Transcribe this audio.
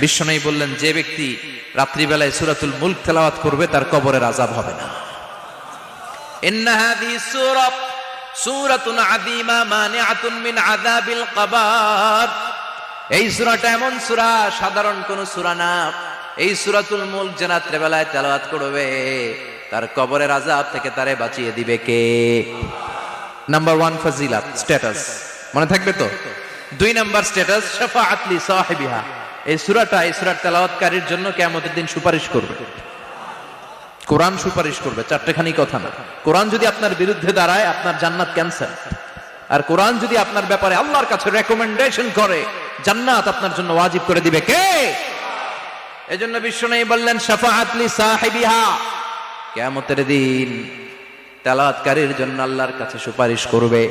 বিশ্বনয়ী বললেন, যে ব্যক্তি রাত্রিবেলায় সুরাতুল মুল্ক তেলাওয়াত করবে, তার কবরের আজাব হবে না। এই সূরাটা এমন সূরা, সাধারণ কোন সূরা না। এই সূরাতুল মুল্ক যে রাত্রিবেলায় তেলাওয়াত করবে, তার কবরের আজাব থেকে তারে বাঁচিয়ে দিবে কে? নাম্বার ওয়ান ফাজিলাত স্ট্যাটাস মনে থাকবে তো? দুই নাম্বার স্ট্যাটাস শাফাআত লি সাহিবিহা। এই সূরাটা, এই সূরার তেলাওয়াতকারীর জন্য কিয়ামতের দিন সুপারিশ করবে। কোরআন সুপারিশ করবে, চারটেখানি কথা না। কোরআন যদি আপনার বিরুদ্ধে দাঁড়ায়, আপনার জান্নাত ক্যান্সেল আর কোরআন যদি আপনার ব্যাপারে আল্লাহর কাছে রেকমেন্ডেশন করে, জান্নাত আপনার জন্য ওয়াজিব করে দিবে কে? এজন্য বিশ্ব নেই বললেন, শাফাআত লি সাহিবিহা। কিয়ামতের দিন তেলাওয়াতকারীর জন্য আল্লাহর কাছে সুপারিশ করবে।